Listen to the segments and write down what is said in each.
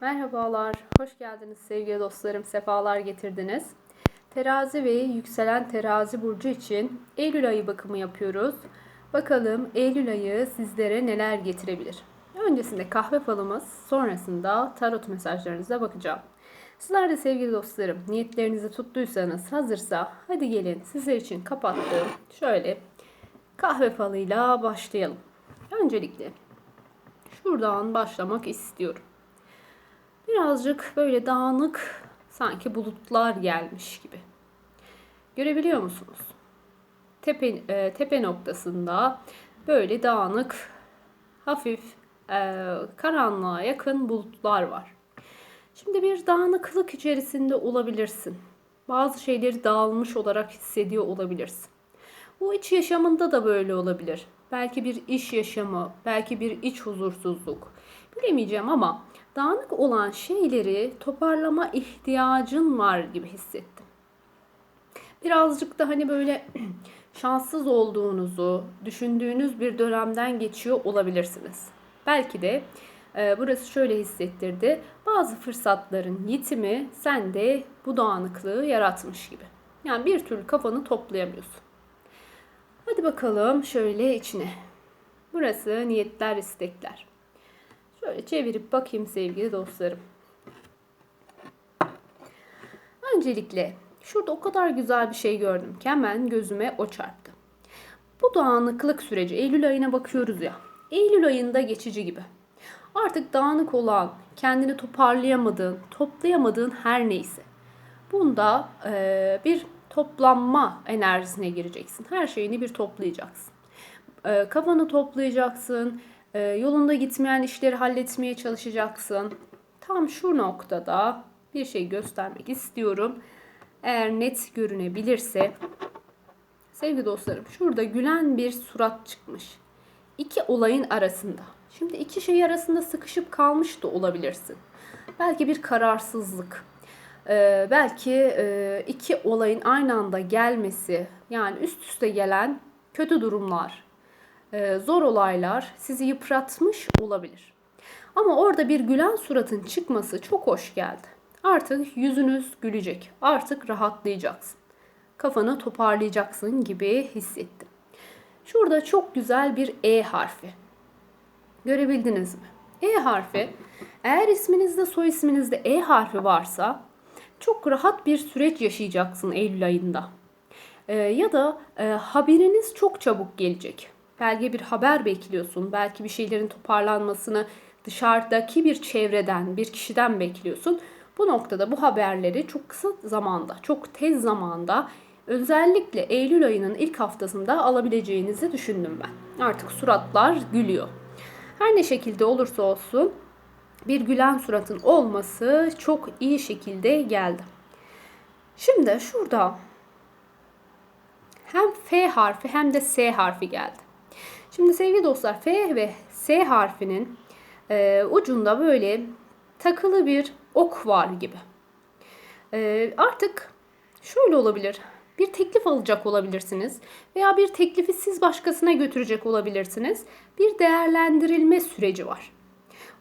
Merhabalar, hoş geldiniz sevgili dostlarım, sefalar getirdiniz. Terazi ve yükselen terazi burcu için Eylül ayı bakımı yapıyoruz. Bakalım Eylül ayı sizlere neler getirebilir? Öncesinde kahve falımız, sonrasında tarot mesajlarınıza bakacağım. Sizler de sevgili dostlarım, niyetlerinizi tuttuysanız hazırsa hadi gelin sizler için kapattığım şöyle kahve falıyla başlayalım. Öncelikle şuradan başlamak istiyorum. Birazcık böyle dağınık sanki bulutlar gelmiş gibi. Görebiliyor musunuz? Tepe, e, tepe noktasında böyle dağınık, hafif e, karanlığa yakın bulutlar var. Şimdi bir dağınıklık içerisinde olabilirsin. Bazı şeyleri dağılmış olarak hissediyor olabilirsin. Bu iç yaşamında da böyle olabilir. Belki bir iş yaşamı, belki bir iç huzursuzluk. Bilemeyeceğim ama dağınık olan şeyleri toparlama ihtiyacın var gibi hissettim. Birazcık da hani böyle şanssız olduğunuzu düşündüğünüz bir dönemden geçiyor olabilirsiniz. Belki de e, burası şöyle hissettirdi. Bazı fırsatların yitimi sende bu dağınıklığı yaratmış gibi. Yani bir türlü kafanı toplayamıyorsun. Hadi bakalım şöyle içine. Burası niyetler, istekler. Şöyle çevirip bakayım sevgili dostlarım. Öncelikle şurada o kadar güzel bir şey gördüm ki hemen gözüme o çarptı. Bu dağınıklık süreci Eylül ayına bakıyoruz ya. Eylül ayında geçici gibi. Artık dağınık olan, kendini toparlayamadığın, toplayamadığın her neyse. Bunda e, bir toplanma enerjisine gireceksin. Her şeyini bir toplayacaksın. E, kafanı toplayacaksın. E, yolunda gitmeyen işleri halletmeye çalışacaksın. Tam şu noktada bir şey göstermek istiyorum. Eğer net görünebilirse sevgili dostlarım şurada gülen bir surat çıkmış. İki olayın arasında. Şimdi iki şey arasında sıkışıp kalmış da olabilirsin. Belki bir kararsızlık, ee, belki e, iki olayın aynı anda gelmesi, yani üst üste gelen kötü durumlar, zor olaylar sizi yıpratmış olabilir. Ama orada bir gülen suratın çıkması çok hoş geldi. Artık yüzünüz gülecek. Artık rahatlayacaksın. Kafanı toparlayacaksın gibi hissettim. Şurada çok güzel bir E harfi. Görebildiniz mi? E harfi eğer isminizde soy isminizde E harfi varsa çok rahat bir süreç yaşayacaksın Eylül ayında. Ee, ya da e, haberiniz çok çabuk gelecek. Belki bir haber bekliyorsun. Belki bir şeylerin toparlanmasını dışarıdaki bir çevreden, bir kişiden bekliyorsun. Bu noktada bu haberleri çok kısa zamanda, çok tez zamanda özellikle Eylül ayının ilk haftasında alabileceğinizi düşündüm ben. Artık suratlar gülüyor. Her ne şekilde olursa olsun bir gülen suratın olması çok iyi şekilde geldi. Şimdi şurada hem F harfi hem de S harfi geldi. Şimdi sevgili dostlar F ve S harfinin e, ucunda böyle takılı bir ok var gibi. E, artık şöyle olabilir. Bir teklif alacak olabilirsiniz veya bir teklifi siz başkasına götürecek olabilirsiniz. Bir değerlendirilme süreci var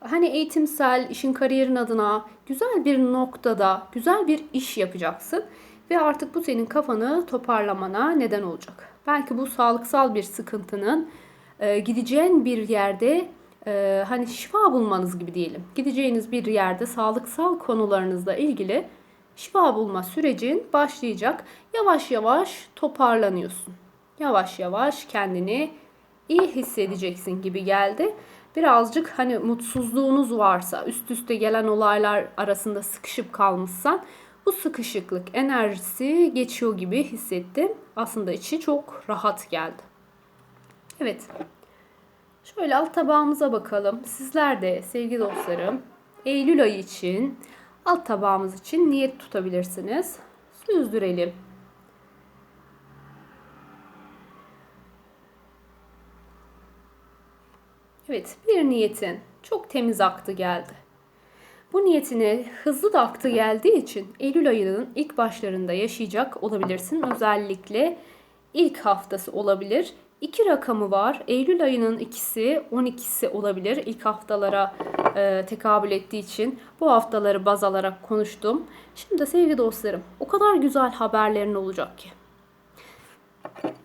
hani eğitimsel, işin kariyerin adına güzel bir noktada güzel bir iş yapacaksın ve artık bu senin kafanı toparlamana neden olacak. Belki bu sağlıksal bir sıkıntının e, gideceğin bir yerde e, hani şifa bulmanız gibi diyelim. Gideceğiniz bir yerde sağlıksal konularınızla ilgili şifa bulma sürecin başlayacak. Yavaş yavaş toparlanıyorsun. Yavaş yavaş kendini iyi hissedeceksin gibi geldi birazcık hani mutsuzluğunuz varsa, üst üste gelen olaylar arasında sıkışıp kalmışsan bu sıkışıklık enerjisi geçiyor gibi hissettim. Aslında içi çok rahat geldi. Evet. Şöyle alt tabağımıza bakalım. Sizler de sevgili dostlarım Eylül ayı için alt tabağımız için niyet tutabilirsiniz. Süzdürelim. Evet, bir niyetin çok temiz aktı geldi. Bu niyetine hızlı da aktı geldiği için Eylül ayının ilk başlarında yaşayacak olabilirsin. Özellikle ilk haftası olabilir. İki rakamı var. Eylül ayının ikisi 12'si olabilir. İlk haftalara e, tekabül ettiği için bu haftaları baz alarak konuştum. Şimdi sevgili dostlarım o kadar güzel haberlerin olacak ki.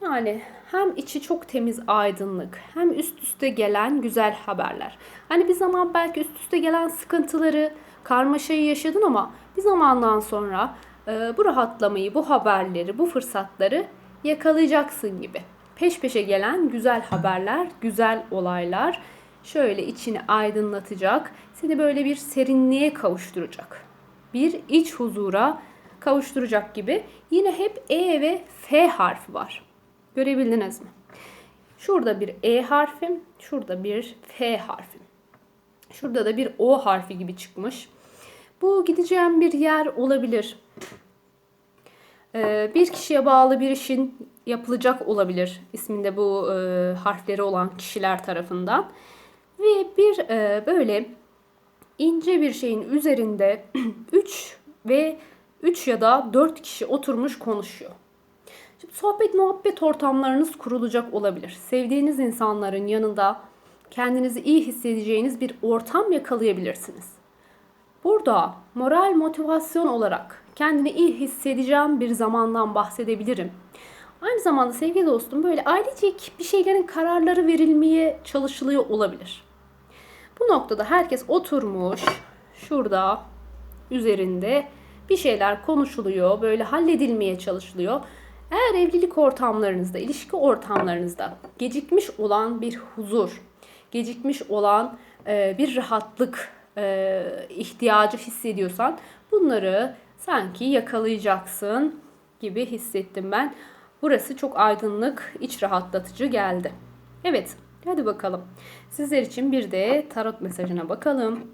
Yani hem içi çok temiz aydınlık hem üst üste gelen güzel haberler. Hani bir zaman belki üst üste gelen sıkıntıları, karmaşayı yaşadın ama bir zamandan sonra e, bu rahatlamayı, bu haberleri, bu fırsatları yakalayacaksın gibi. Peş peşe gelen güzel haberler, güzel olaylar şöyle içini aydınlatacak, seni böyle bir serinliğe kavuşturacak. Bir iç huzura kavuşturacak gibi. Yine hep E ve F harfi var. Görebildiniz mi? Şurada bir E harfim, şurada bir F harfim. Şurada da bir O harfi gibi çıkmış. Bu gideceğim bir yer olabilir. Ee, bir kişiye bağlı bir işin yapılacak olabilir isminde bu e, harfleri olan kişiler tarafından. Ve bir e, böyle ince bir şeyin üzerinde 3 ve 3 ya da 4 kişi oturmuş konuşuyor. Şimdi sohbet muhabbet ortamlarınız kurulacak olabilir. Sevdiğiniz insanların yanında kendinizi iyi hissedeceğiniz bir ortam yakalayabilirsiniz. Burada moral motivasyon olarak kendini iyi hissedeceğim bir zamandan bahsedebilirim. Aynı zamanda sevgili dostum böyle ailecek bir şeylerin kararları verilmeye çalışılıyor olabilir. Bu noktada herkes oturmuş şurada üzerinde bir şeyler konuşuluyor, böyle halledilmeye çalışılıyor. Eğer evlilik ortamlarınızda, ilişki ortamlarınızda gecikmiş olan bir huzur, gecikmiş olan bir rahatlık ihtiyacı hissediyorsan bunları sanki yakalayacaksın gibi hissettim ben. Burası çok aydınlık, iç rahatlatıcı geldi. Evet, hadi bakalım. Sizler için bir de tarot mesajına bakalım.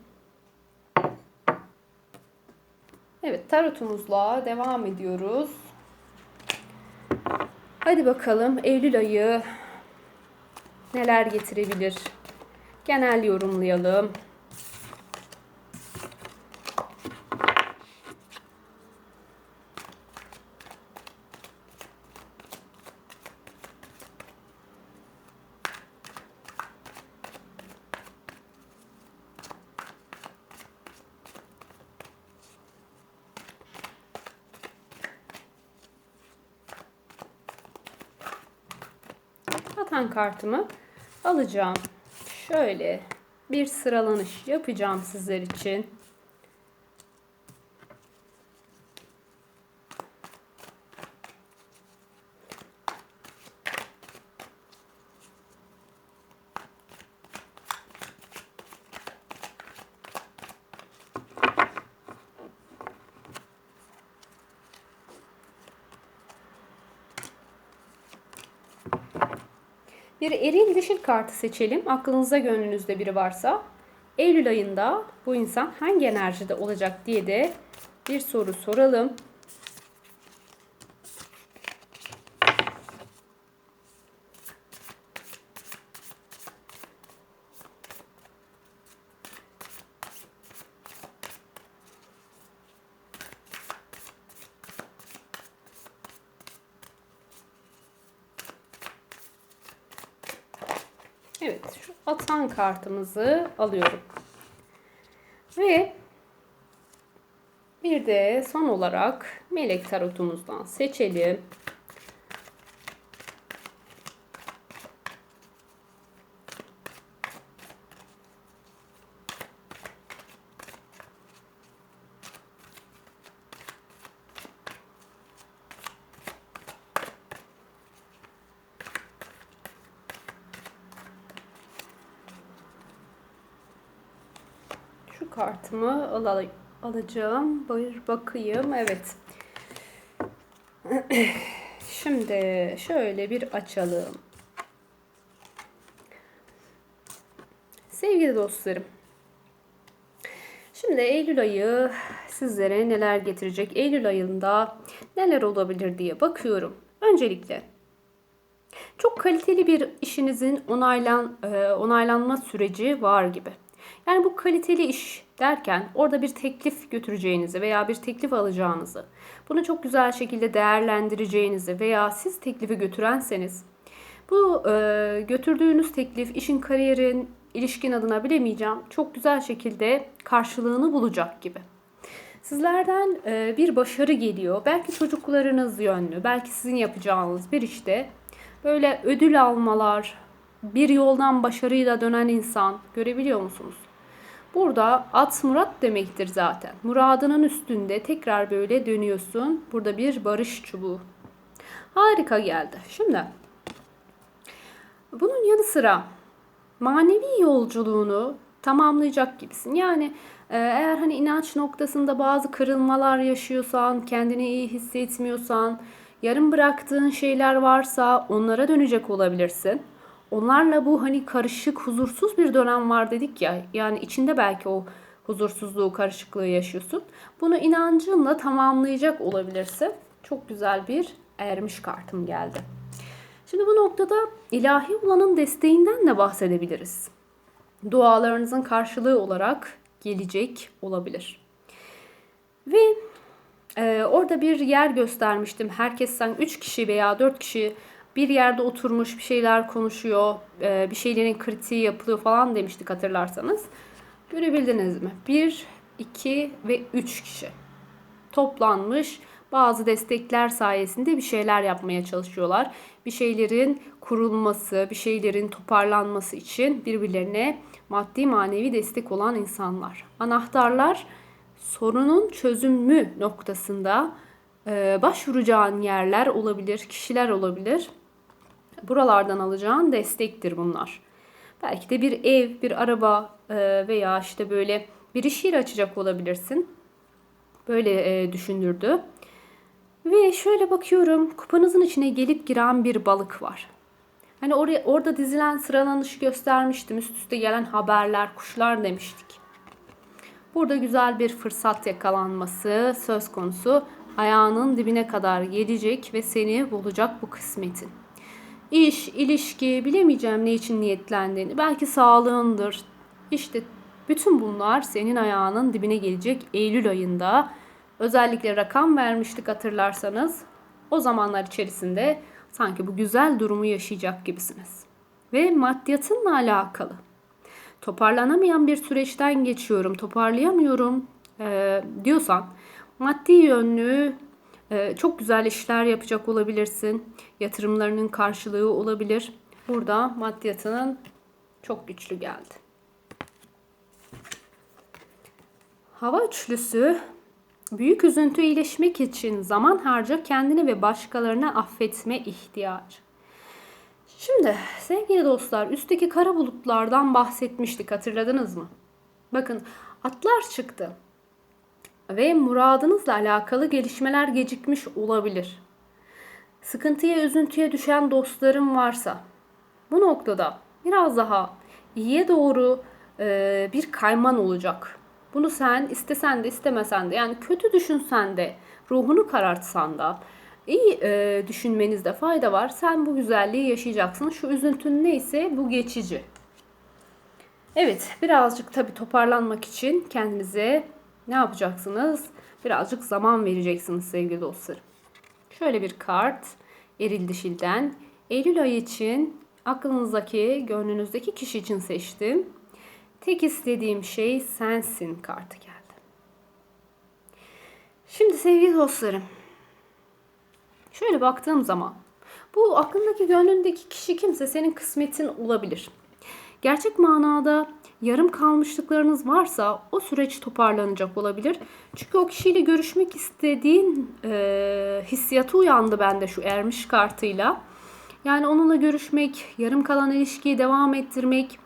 Evet, tarotumuzla devam ediyoruz. Hadi bakalım Eylül ayı neler getirebilir? Genel yorumlayalım. Vatan kartımı alacağım. Şöyle bir sıralanış yapacağım sizler için. Bir eril dişil kartı seçelim. Aklınızda gönlünüzde biri varsa. Eylül ayında bu insan hangi enerjide olacak diye de bir soru soralım. Evet, şu atan kartımızı alıyorum. Ve bir de son olarak melek tarotumuzdan seçelim. Şu kartımı al alacağım. Bir bakayım. Evet. Şimdi şöyle bir açalım. Sevgili dostlarım. Şimdi Eylül ayı sizlere neler getirecek? Eylül ayında neler olabilir diye bakıyorum. Öncelikle çok kaliteli bir işinizin onaylan, e, onaylanma süreci var gibi. Yani bu kaliteli iş derken orada bir teklif götüreceğinizi veya bir teklif alacağınızı, bunu çok güzel şekilde değerlendireceğinizi veya siz teklifi götürenseniz Bu e, götürdüğünüz teklif işin kariyerin, ilişkin adına bilemeyeceğim çok güzel şekilde karşılığını bulacak gibi. Sizlerden e, bir başarı geliyor. Belki çocuklarınız yönlü, belki sizin yapacağınız bir işte böyle ödül almalar, bir yoldan başarıyla dönen insan görebiliyor musunuz? Burada at murat demektir zaten. Muradının üstünde tekrar böyle dönüyorsun. Burada bir barış çubuğu. Harika geldi. Şimdi bunun yanı sıra manevi yolculuğunu tamamlayacak gibisin. Yani e, eğer hani inanç noktasında bazı kırılmalar yaşıyorsan, kendini iyi hissetmiyorsan, yarım bıraktığın şeyler varsa onlara dönecek olabilirsin. Onlarla bu hani karışık, huzursuz bir dönem var dedik ya. Yani içinde belki o huzursuzluğu, karışıklığı yaşıyorsun. Bunu inancınla tamamlayacak olabilirsin. Çok güzel bir ermiş kartım geldi. Şimdi bu noktada ilahi olanın desteğinden de bahsedebiliriz. Dualarınızın karşılığı olarak gelecek olabilir. Ve e, orada bir yer göstermiştim. Herkesten 3 kişi veya 4 kişi bir yerde oturmuş bir şeyler konuşuyor, e, bir şeylerin kritiği yapılıyor falan demiştik hatırlarsanız. Görebildiniz mi? 1, 2 ve 3 kişi toplanmış bazı destekler sayesinde bir şeyler yapmaya çalışıyorlar. Bir şeylerin kurulması, bir şeylerin toparlanması için birbirlerine maddi manevi destek olan insanlar. Anahtarlar sorunun çözümü noktasında e, başvuracağın yerler olabilir, kişiler olabilir. Buralardan alacağın destektir bunlar. Belki de bir ev, bir araba e, veya işte böyle bir iş yeri açacak olabilirsin. Böyle e, düşündürdü. Ve şöyle bakıyorum kupanızın içine gelip giren bir balık var. Hani oraya, orada dizilen sıralanışı göstermiştim. Üst üste gelen haberler, kuşlar demiştik. Burada güzel bir fırsat yakalanması söz konusu. Ayağının dibine kadar gelecek ve seni bulacak bu kısmetin. İş, ilişki, bilemeyeceğim ne için niyetlendiğini. Belki sağlığındır. İşte bütün bunlar senin ayağının dibine gelecek Eylül ayında. Özellikle rakam vermiştik hatırlarsanız. O zamanlar içerisinde sanki bu güzel durumu yaşayacak gibisiniz. Ve maddiyatınla alakalı. Toparlanamayan bir süreçten geçiyorum, toparlayamıyorum e, diyorsan maddi yönlü çok güzel işler yapacak olabilirsin. Yatırımlarının karşılığı olabilir. Burada maddiyatının çok güçlü geldi. Hava üçlüsü büyük üzüntü iyileşmek için zaman harca kendini ve başkalarını affetme ihtiyacı. Şimdi sevgili dostlar üstteki kara bulutlardan bahsetmiştik hatırladınız mı? Bakın atlar çıktı ve muradınızla alakalı gelişmeler gecikmiş olabilir. Sıkıntıya, üzüntüye düşen dostlarım varsa bu noktada biraz daha iyiye doğru e, bir kayman olacak. Bunu sen istesen de istemesen de yani kötü düşünsen de ruhunu karartsan da iyi e, düşünmenizde fayda var. Sen bu güzelliği yaşayacaksın. Şu üzüntün neyse bu geçici. Evet birazcık tabii toparlanmak için kendinize ne yapacaksınız? Birazcık zaman vereceksiniz sevgili dostlarım. Şöyle bir kart eril dişilden. Eylül ayı için aklınızdaki, gönlünüzdeki kişi için seçtim. Tek istediğim şey sensin kartı geldi. Şimdi sevgili dostlarım. Şöyle baktığım zaman bu aklındaki gönlündeki kişi kimse senin kısmetin olabilir. Gerçek manada yarım kalmışlıklarınız varsa o süreç toparlanacak olabilir. Çünkü o kişiyle görüşmek istediğin e, hissiyatı uyandı bende şu ermiş kartıyla. Yani onunla görüşmek, yarım kalan ilişkiyi devam ettirmek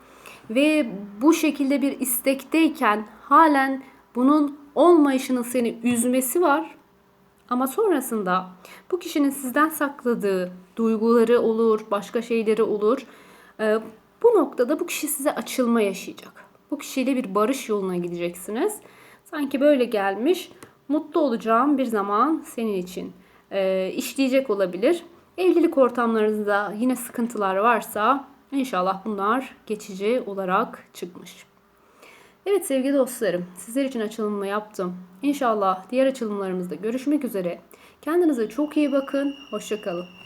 ve bu şekilde bir istekteyken halen bunun olmayışının seni üzmesi var. Ama sonrasında bu kişinin sizden sakladığı duyguları olur, başka şeyleri olur. Bu noktada bu kişi size açılma yaşayacak. Bu kişiyle bir barış yoluna gideceksiniz. Sanki böyle gelmiş, mutlu olacağım bir zaman senin için e, işleyecek olabilir. Evlilik ortamlarınızda yine sıkıntılar varsa inşallah bunlar geçici olarak çıkmış. Evet sevgili dostlarım, sizler için açılımımı yaptım. İnşallah diğer açılımlarımızda görüşmek üzere. Kendinize çok iyi bakın, hoşçakalın.